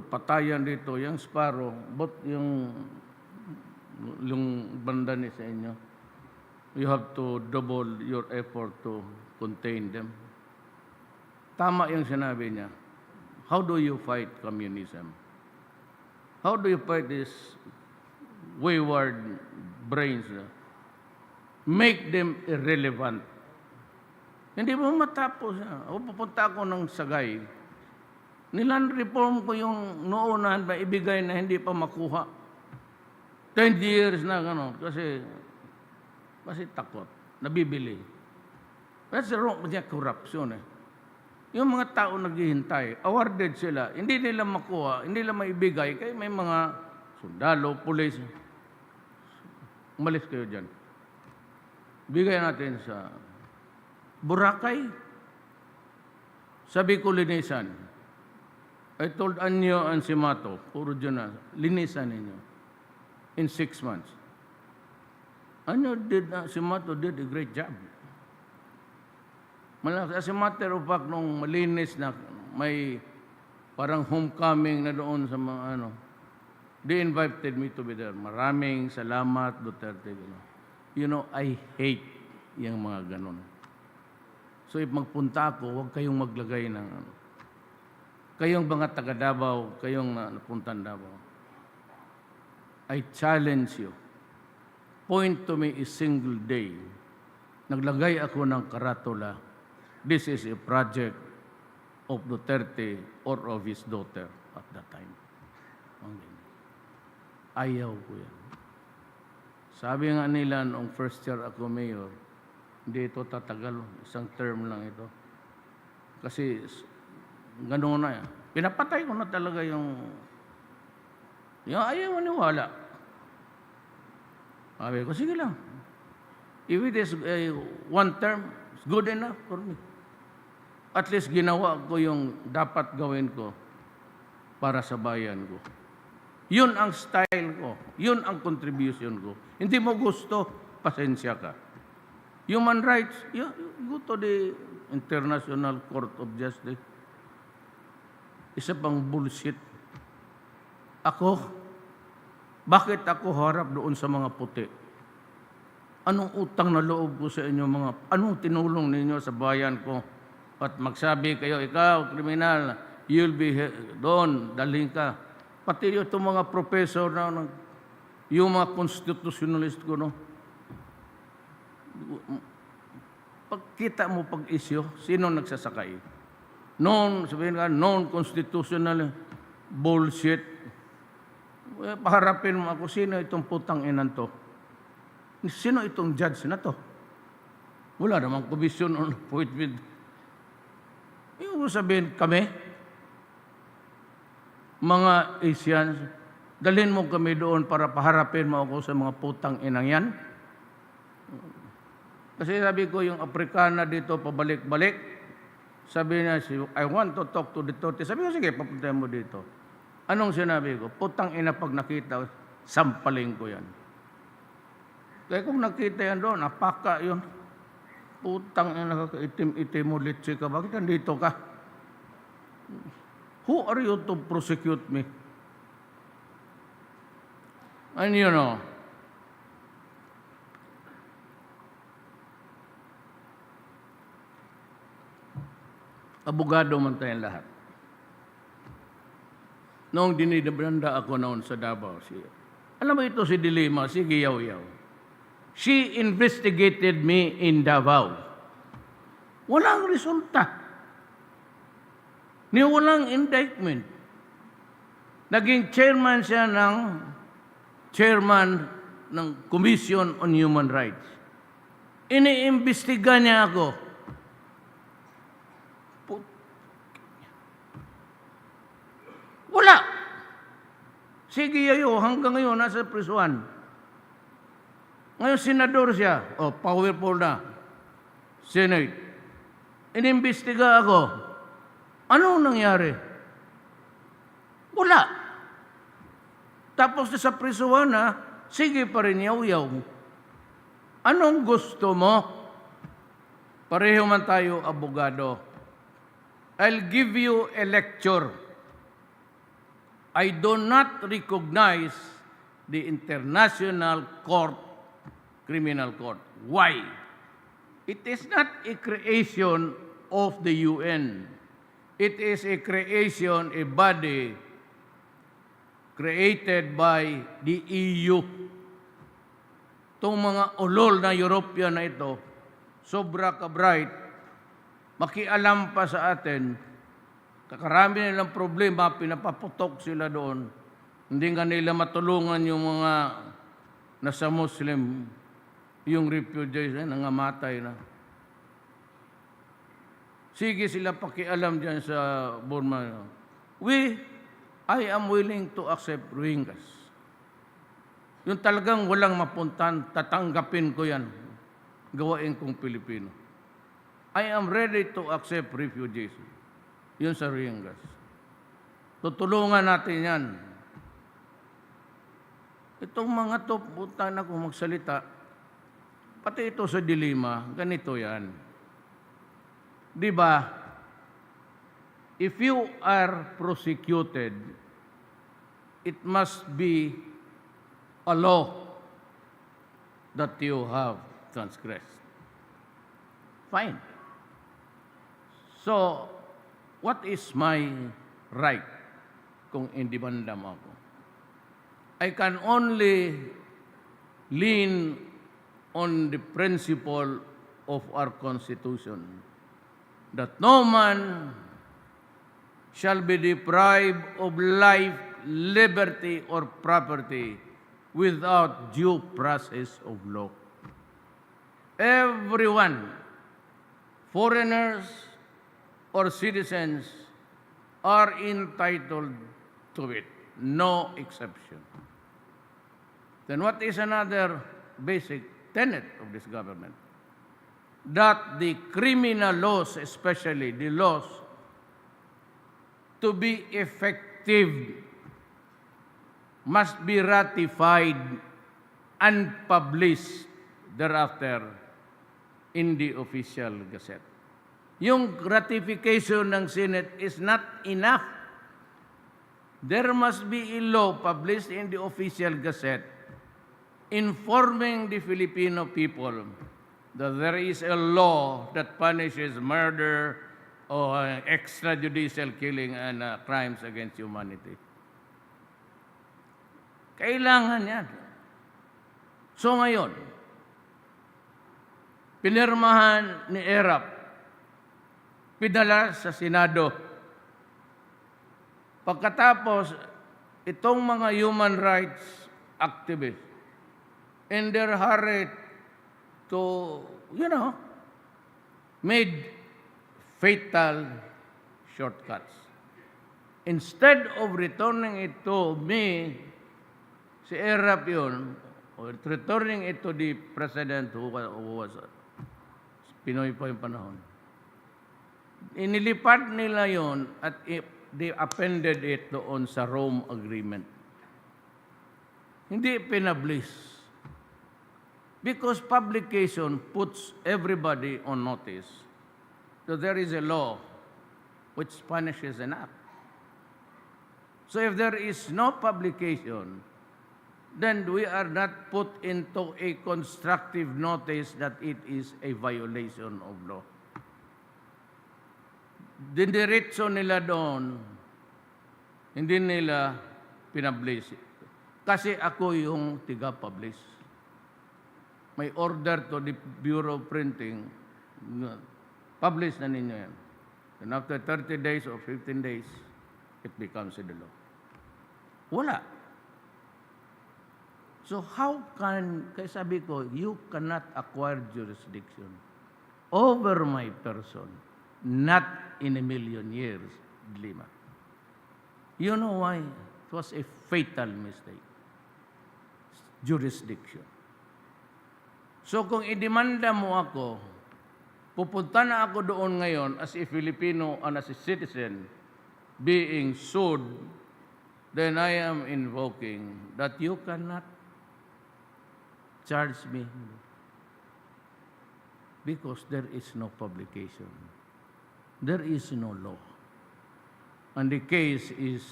patayan dito, yung Sparrow, but yung yung banda ni sa inyo, you have to double your effort to contain them. Tama yung sinabi niya. How do you fight communism? How do you fight this wayward brains? Make them irrelevant. Hindi mo matapos. ah. O pupunta ako ng Sagay. Nilan reform ko yung noonan ba ibigay na hindi pa makuha. 10 years na gano'n. Kasi, kasi takot. Nabibili. That's the wrong niya corruption eh. Yung mga tao naghihintay, awarded sila, hindi nila makuha, hindi nila maibigay, kaya may mga sundalo, pulis. Umalis kayo dyan. Bigay natin sa Boracay, sabi ko linisan. I told Anyo and Simato, puro dyan na, linisan ninyo. In six months. Anyo did, uh, Simato did a great job. Malaki, as a matter of fact, nung malinis na may parang homecoming na doon sa mga ano, they invited me to be there. Maraming salamat, Duterte. Gano. You know, I hate yung mga ganon. So if magpunta ako, huwag kayong maglagay ng ano. Kayong mga taga Davao, kayong na, napuntan Davao. I challenge you. Point to me a single day. Naglagay ako ng karatula. This is a project of Duterte or of his daughter at that time. Ganyan. Ayaw ko yan. Sabi nga nila noong first year ako mayor, hindi ito tatagal, isang term lang ito. Kasi gano'n na yan. Pinapatay ko na talaga yung yung ayaw maniwala. Sabi ko, sige lang. If it is uh, one term, it's good enough for me. At least ginawa ko yung dapat gawin ko para sa bayan ko. Yun ang style ko. Yun ang contribution ko. Hindi mo gusto, pasensya ka. Human rights, you go to the International Court of Justice. Isa pang bullshit. Ako, bakit ako harap doon sa mga puti? Anong utang na loob ko sa inyo mga, anong tinulong ninyo sa bayan ko? At magsabi kayo, ikaw, kriminal, you'll be doon, dalhin ka. Pati itong mga professor na, na- yung mga constitutionalist ko, no? Pagkita mo pag-isyo, sino nagsasakay? Non, sabihin ka, non-constitutional bullshit. Eh, paharapin mo ako, sino itong putang inan to? Sino itong judge na to? Wala namang commission on appointment. Yung sabihin kami, mga Asians, dalhin mo kami doon para paharapin mo ako sa mga putang inang yan. Kasi sabi ko, yung Afrikana dito, pabalik-balik, sabi niya, I want to talk to the Duterte. Sabi ko, sige, papuntahin mo dito. Anong sinabi ko? Putang ina pag nakita, sampaling ko yan. Kaya kung nakita yan doon, napaka yun. Putang ina ka, itim-itim mo, litsi ka. Bakit nandito ka? Who are you to prosecute me? And you know, abogado man tayong lahat. Noong dinidebranda ako noon sa Davao, si, alam mo ito si Dilima, si Giyaw-Yaw. She investigated me in Davao. Walang resulta. Ni walang indictment. Naging chairman siya ng chairman ng Commission on Human Rights. Iniimbestiga niya ako. Put- Wala. Sige yayo, hanggang ngayon nasa prisuan. Ngayon senador siya. O, powerful na. Senate. Inimbestiga ako. Anong nangyari? Wala. Tapos sa prisuan na, sige pa rin yaw-yaw. Anong gusto mo? Pareho man tayo abogado. I'll give you a lecture. I do not recognize the International Court, Criminal Court. Why? It is not a creation of the UN. It is a creation, a body created by the EU. Itong mga ulol na European na ito, sobra ka-bright, makialam pa sa atin, kakarami nilang problema, pinapaputok sila doon. Hindi nga nila matulungan yung mga nasa Muslim, yung refugees na nangamatay na. Sige sila pakialam dyan sa Burma. We, I am willing to accept Rohingyas. Yung talagang walang mapuntan, tatanggapin ko yan. Gawain kong Pilipino. I am ready to accept refugees. Yun sa Rohingyas. Tutulungan natin yan. Itong mga to, puta na kung magsalita, pati ito sa dilema, ganito yan. Di ba? If you are prosecuted, it must be a law that you have transgressed. Fine. So, what is my right kung indibanda mo ako? I can only lean on the principle of our Constitution that no man shall be deprived of life, liberty, or property without due process of law. Everyone, foreigners or citizens, are entitled to it, no exception. Then what is another basic tenet of this government? That the criminal laws, especially the laws, to be effective must be ratified and published thereafter in the official gazette. Yung ratification ng Senate is not enough. There must be a law published in the official gazette informing the Filipino people that there is a law that punishes murder or extrajudicial killing and uh, crimes against humanity. Kailangan yan. So ngayon, pinirmahan ni ERAP, pinala sa Senado. Pagkatapos, itong mga human rights activists, in their hurry to, you know, made fatal shortcuts. Instead of returning it to me, si Erap yun, or returning it to the president who who was Pinoy pa yung panahon. Inilipat nila yon at they appended it doon sa Rome Agreement. Hindi pinablis. Because publication puts everybody on notice that there is a law which punishes an act. So if there is no publication, then we are not put into a constructive notice that it is a violation of law. Diniretso nila doon, hindi nila pinablis. Kasi ako yung tiga-publish. May order to the Bureau of Printing, publish na ninyo yan. And after 30 days or 15 days, it becomes a law. Wala. So how can, kaya sabi ko, you cannot acquire jurisdiction over my person, not in a million years, Lima. You know why? It was a fatal mistake. Jurisdiction. So kung idemanda mo ako, pupunta na ako doon ngayon as a Filipino and as a citizen being sued, then I am invoking that you cannot charge me because there is no publication. There is no law. And the case is